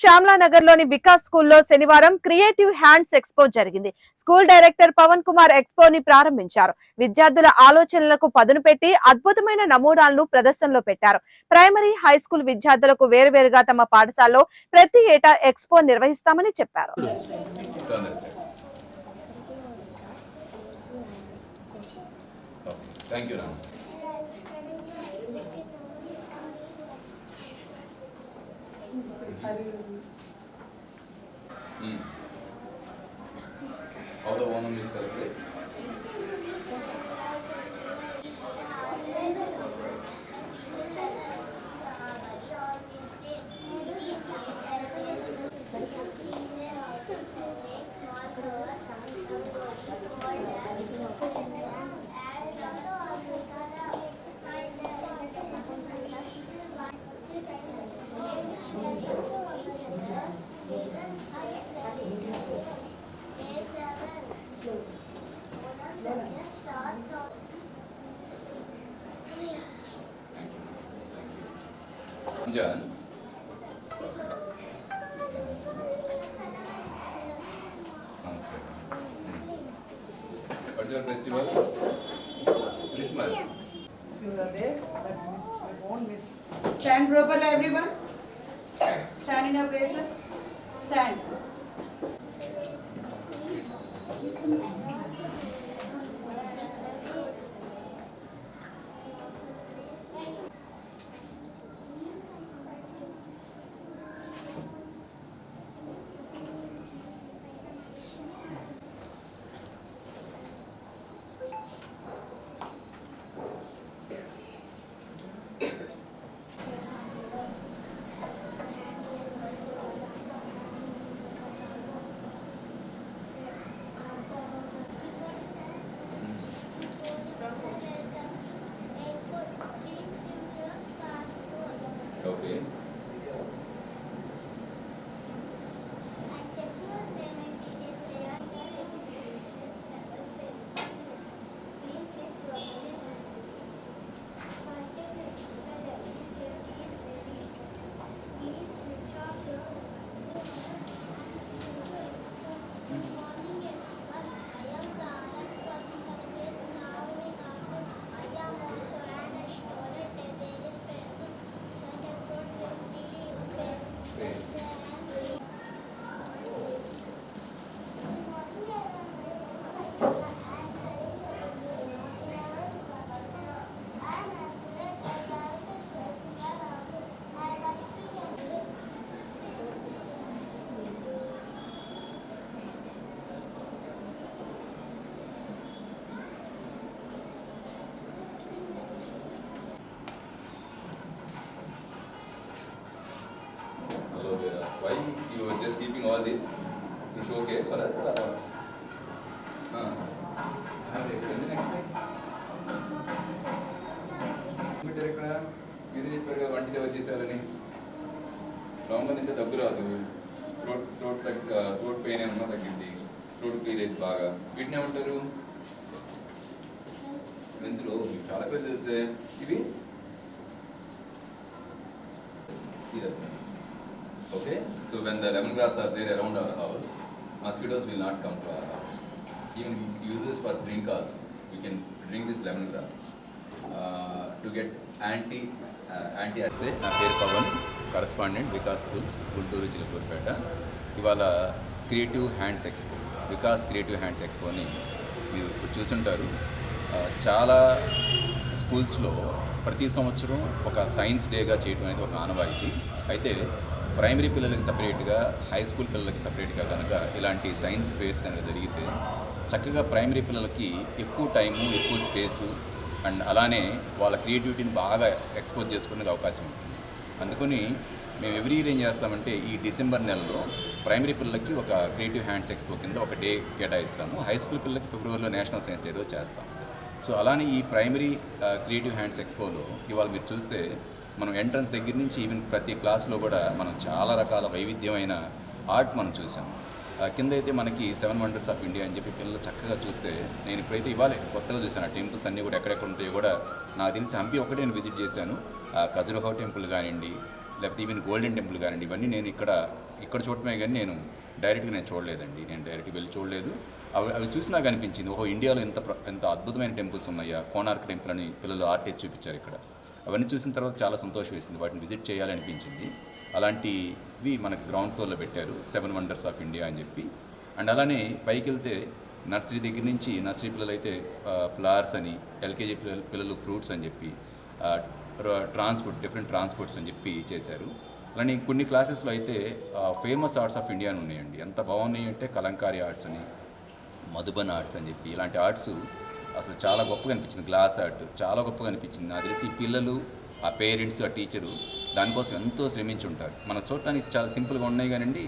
శ్యామ్లానగర్లోని వికాస్ స్కూల్లో శనివారం creative hands expo జరిగింది. School director Pavan Kumar expo ని ప్రారంభించారు. విద్యార్థుల ఆలోచనలకు పదును పెట్టి అద్భుతమైన నమూనాలను ప్రదర్శనలో పెట్టారు. ప్రైమరీ హై స్కూల్ విద్యార్థులకు వేరువేరుగా తమ పాఠశాలలో ప్రతి ఏటా ఎక్స్పో నిర్వహిస్తామని చెప్పారు. Thank you, side. 무슨 다른 응. Other one on me, John. Namaste. What's your festival? You are there, won't miss. Stand properly, everyone. Stand in your places. Stand. All this to showcase for us? Or? Uh, have to explain. Then explain. Meter ఇక్కడ మీరు చెప్పారు కదా వంటిదే వచ్చేసారని long తింటే దగ్గు రాదు throat throat తగ్గ throat pain ఏమన్నా తగ్గింది థ్రోట్ క్లియర్ అయింది బాగా వీటిని ఏమంటారు మెంతులో చాలా పేరు చేస్తే ఇవి serious Okay, so when the lemongrass are there around our house, mosquitoes will not come to our house. Even we use this for drink also. We can drink this lemongrass uh, to get anti uh, anti వస్తే నా పేరు Pawan correspondent Vikas schools Guntur Chilukurupeta ఇవాళ creative hands expo Vikas creative hands ఎక్స్పోని మీరు ఇప్పుడు చూసుంటారు ఆ, చాలా స్కూల్స్లో ప్రతి సంవత్సరం ఒక సైన్స్ డేగా చేయడం అనేది ఒక ఆనవాయితీ అయితే ప్రైమరీ పిల్లలకి సపరేట్గా హై స్కూల్ పిల్లలకి సపరేట్గా కనుక ఇలాంటి సైన్స్ ఫేర్స్ కనుక జరిగితే చక్కగా ప్రైమరీ పిల్లలకి ఎక్కువ టైము ఎక్కువ స్పేసు అండ్ అలానే వాళ్ళ క్రియేటివిటీని బాగా ఎక్స్పోజ్ చేసుకునే అవకాశం ఉంటుంది. అందుకని మేము ఎవ్రీ ఇయర్ ఏం చేస్తామంటే ఈ డిసెంబర్ నెలలో ప్రైమరీ పిల్లలకి ఒక క్రియేటివ్ హ్యాండ్స్ ఎక్స్పో కింద ఒక డే కేటాయిస్తాము. హై స్కూల్ పిల్లలకి ఫిబ్రవరిలో నేషనల్ సైన్స్ డే రోజు చేస్తాం సో అలానే ఈ ప్రైమరీ క్రియేటివ్ హ్యాండ్స్ ఎక్స్పోలో ఇవాళ మీరు చూస్తే మనం ఎంట్రన్స్ దగ్గర నుంచి ఈవెన్ ప్రతి క్లాస్లో కూడా మనం చాలా రకాల వైవిధ్యమైన ఆర్ట్ మనం చూసాం కింద అయితే మనకి సెవెన్ వండర్స్ ఆఫ్ ఇండియా అని చెప్పి పిల్లలు చక్కగా చూస్తే నేను ఇప్పుడైతే ఇవ్వాలి కొత్తగా చూశాను. ఆ టెంపుల్స్ అన్నీ కూడా ఎక్కడెక్కడ ఉంటాయో కూడా నాకు తెలిసి హంపి ఒకటే నేను విజిట్ చేశాను. ఆ ఖజురహో టెంపుల్ కానివ్వండి లేకపోతే ఈవెన్ గోల్డెన్ టెంపుల్ కానివ్వండి ఇవన్నీ నేను ఇక్కడ ఇక్కడ చూడటమే కానీ నేను డైరెక్ట్గా నేను చూడలేదండి. నేను డైరెక్ట్గా వెళ్ళి చూడలేదు. అవి అవి చూసినా కనిపించింది ఓహో ఇండియాలో ఎంత ప్ర- ఎంత అద్భుతమైన టెంపుల్స్ ఉన్నాయా? కోనార్క్ టెంపుల్ అని పిల్లలు ఆర్టిస్ట్ చూపించారు ఇక్కడ. అవన్నీ చూసిన తర్వాత చాలా సంతోషం వేసింది వాటిని విజిట్ చేయాలనిపించింది. అలాంటివి మనకి గ్రౌండ్ ఫ్లోర్లో పెట్టారు. సెవెన్ వండర్స్ ఆఫ్ ఇండియా అని చెప్పి. అండ్ అలానే పైకి వెళ్తే నర్సరీ దగ్గర నుంచి నర్సరీ పిల్లలు అయితే ఫ్లవర్స్ అని ఎల్కేజీ పిల్లలు పిల్లలు ఫ్రూట్స్ అని చెప్పి ట్రాన్స్పోర్ట్ డిఫరెంట్ ట్రాన్స్పోర్ట్స్ అని చెప్పి చేశారు. అలానే కొన్ని క్లాసెస్లో అయితే ఫేమస్ ఆర్ట్స్ ఆఫ్ ఇండియా ఉన్నాయండి. ఎంత బాగున్నాయి అంటే కలంకారీ ఆర్ట్స్ అని మధుబన్ ఆర్ట్స్ అని చెప్పి ఇలాంటి ఆర్ట్స్ అసలు చాలా గొప్పగా అనిపించింది గ్లాస్ ఆర్ట్. చాలా గొప్పగా అనిపించింది. నాకు తెలిసి పిల్లలు ఆ పేరెంట్స్ ఆ టీచరు దానికోసం ఎంతో శ్రమించి ఉంటారు మనం చూడటానికి చాలా సింపుల్గా ఉన్నాయి కానివ్వండి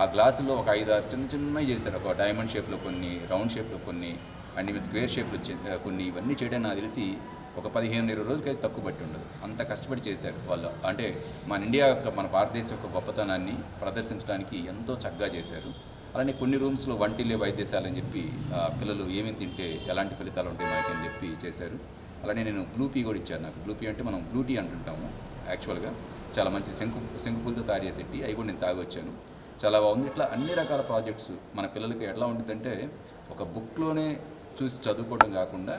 ఆ గ్లాసులో ఒక ఐదు ఆరు చిన్న చిన్నవి చేశారు. ఒక డైమండ్ షేప్లో కొన్ని రౌండ్ షేప్లో కొన్ని అండ్ ఇవి స్క్వేర్ షేప్లో కొన్ని ఇవన్నీ చేయడం నాకు తెలిసి ఒక పదిహేను ఇరవై రోజులకైతే తక్కువ పట్టి ఉండదు. అంత కష్టపడి చేశారు వాళ్ళు. అంటే మన ఇండియా యొక్క మన భారతదేశం యొక్క గొప్పతనాన్ని ప్రదర్శించడానికి ఎంతో చక్కగా చేశారు. అలానే కొన్ని రూమ్స్లో వంటిల్లే వైద్యశాల అని చెప్పి పిల్లలు ఏమేమి తింటే ఎలాంటి ఫలితాలు ఉంటాయి మనకి అని చెప్పి చేశారు. అలానే నేను బ్లూ పీ కూడా ఇచ్చాను నాకు. బ్లూ పీ అంటే మనం బ్లూ టీ అంటుంటాము యాక్చువల్గా. చాలా మంచి శంకు శంకుపూలతో తయారు చేసే టీ. అవి కూడా నేను తాగొచ్చాను. చాలా బాగుంది. ఇట్లా అన్ని రకాల ప్రాజెక్ట్స్ మన పిల్లలకి ఎట్లా ఉంటుందంటే ఒక బుక్లోనే చూసి చదువుకోవడం కాకుండా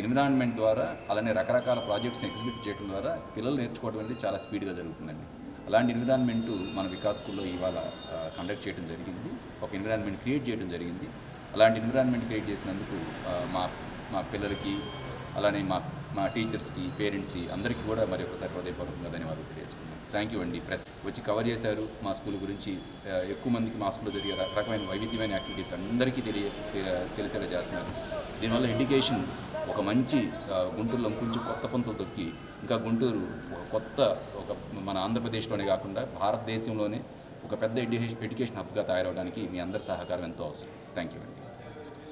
ఎన్విరాన్మెంట్ ద్వారా అలానే రకరకాల ప్రాజెక్ట్స్ ఎగ్జిబిట్ చేయడం ద్వారా పిల్లలు నేర్చుకోవడం అనేది చాలా స్పీడ్గా జరుగుతుందండి. అలాంటి ఎన్విరాన్మెంట్ మన వికాస్ స్కూల్లో ఇవాళ కండక్ట్ చేయడం జరిగింది. ఒక ఎన్విరాన్మెంట్ క్రియేట్ చేయడం జరిగింది. అలాంటి ఎన్విరాన్మెంట్ క్రియేట్ చేసినందుకు మా మా పిల్లలకి అలానే మా మా టీచర్స్కి పేరెంట్స్కి అందరికీ కూడా మరి ఒకసారి హృదయపూర్వకంగా ధన్యవాదాలు తెలియజేసుకున్నాను థ్యాంక్ యూ అండి. ప్రెస్ వచ్చి కవర్ చేశారు మా స్కూల్ గురించి. ఎక్కువ మందికి మా స్కూల్లో జరిగే రకరకమైన వైవిధ్యమైన యాక్టివిటీస్ అందరికీ తెలియ తెలిసేలా చేస్తున్నారు. దీనివల్ల ఎడ్యుకేషన్ ఒక మంచి గుంటూరులో కొంచెం కొత్త పంతులు తొక్కి ఇంకా గుంటూరు కొత్త ఒక మన ఆంధ్రప్రదేశ్లోనే కాకుండా భారతదేశంలోనే ఒక పెద్ద ఎడ్యుకేషన్ ఎడ్యుకేషన్ హబ్గా తయారవడానికి మీ అందరి సహకారం ఎంతో అవసరం. థ్యాంక్ యూ అండి.